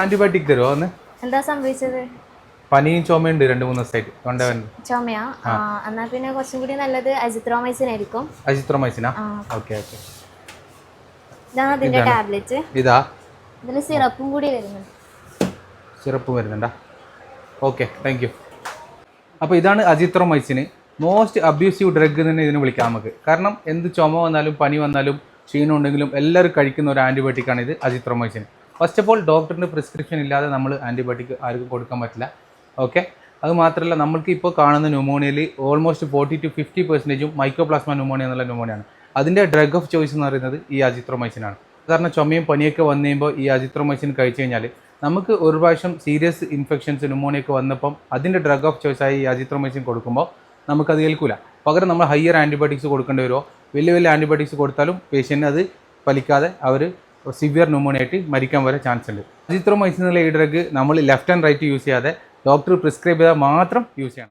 Antibiotic തരുമോ അന്ന്? എന്താ സംഭവിച്ചത്? പനിയും ചുമയുണ്ട് രണ്ട് മൂന്ന് ദിവസമായിട്ട്. തൊണ്ടവൻ ചുമയാ? അന്നാ എന്നാ പിന്നെ കുറച്ചും കൂടി നല്ലത് അജിത്രോമൈസിൻ ആയിരിക്കും. അജിത്രോമൈസിനാ. Okay okay. ഇതാണ് അതിന്റെ ടാബ്ലറ്റ്. ഇതാ. ഇതിന് സിറപ്പും കൂടി വരുന്നുണ്ട്. സിറപ്പ് വരുന്നുണ്ടാ? ഓക്കെ താങ്ക് യു അപ്പോൾ ഇതാണ് അജിത്രോമൈസിന്. മോസ്റ്റ് അബ്യൂസീവ് ഡ്രഗ് തന്നെ ഇതിന് വിളിക്കാം നമുക്ക്. കാരണം എന്ത് ചുമ വന്നാലും പനി വന്നാലും ക്ഷീണം ഉണ്ടെങ്കിലും എല്ലാവരും കഴിക്കുന്ന ഒരു ആന്റിബയോട്ടിക്കാണ് ഇത് അജിത്രോമൈസിന്. ഫസ്റ്റ് ഓഫ് ഓൾ ഡോക്ടറിന്റെ പ്രിസ്ക്രിപ്ഷൻ ഇല്ലാതെ നമ്മൾ ആന്റിബയോട്ടിക് ആർക്കും കൊടുക്കാൻ പറ്റില്ല. ഓക്കെ അത് മാത്രമല്ല നമ്മൾക്ക് ഇപ്പോൾ കാണുന്ന ന്യൂമോണിയയിൽ ഓൾമോസ്റ്റ് ഫോർട്ടി ടു ഫിഫ്റ്റി പെർസെന്റേജും മൈക്രോപ്ലാസ്മ ന്യൂമോണിയ എന്നുള്ള ന്യൂമോണിയാണ് അതിന്റെ ഡ്രഗ് ഓഫ് ചോയ്സ് എന്ന് പറയുന്നത് ഈ അജിത്രോമൈസിനാണ് കാരണം ചുമയും പനിയൊക്കെ വന്നു കഴിയുമ്പോൾ ഈ അജിത്രോമൈസിൻ കഴിച്ചു കഴിഞ്ഞാൽ നമുക്ക് ഒരു പ്രാവശ്യം സീരിയസ് ഇൻഫെക്ഷൻസ് ന്യൂമോണിയൊക്കെ വന്നപ്പം അതിന്റെ ഡ്രഗ് ഓഫ് ചോയ്സ് ആയി ഈ അജിത്രോമൈസിൻ കൊടുക്കുമ്പോൾ നമുക്കത് കേൾക്കില്ല പകരം നമ്മൾ ഹയർ ആന്റിബയോട്ടിക്സ് കൊടുക്കേണ്ടി വരുമോ വലിയ വലിയ ആന്റിബയോട്ടിക്സ് കൊടുത്താലും പേഷ്യന്റിന് അത് ഫലിക്കാതെ അവർ സിവിയർ ന്യൂമോണിയായിട്ട് മരിക്കാൻ വരെ ചാൻസ് ഉണ്ട്. അജിത്രോമൈസിൻ എന്നുള്ള ഈ ഡ്രഗ് നമ്മൾ ലെഫ്റ്റ് ആൻഡ് റൈറ്റ് യൂസ് ചെയ്യാതെ ഡോക്ടർ പ്രിസ്ക്രൈബ് ചെയ്താൽ മാത്രം യൂസ് ചെയ്യണം.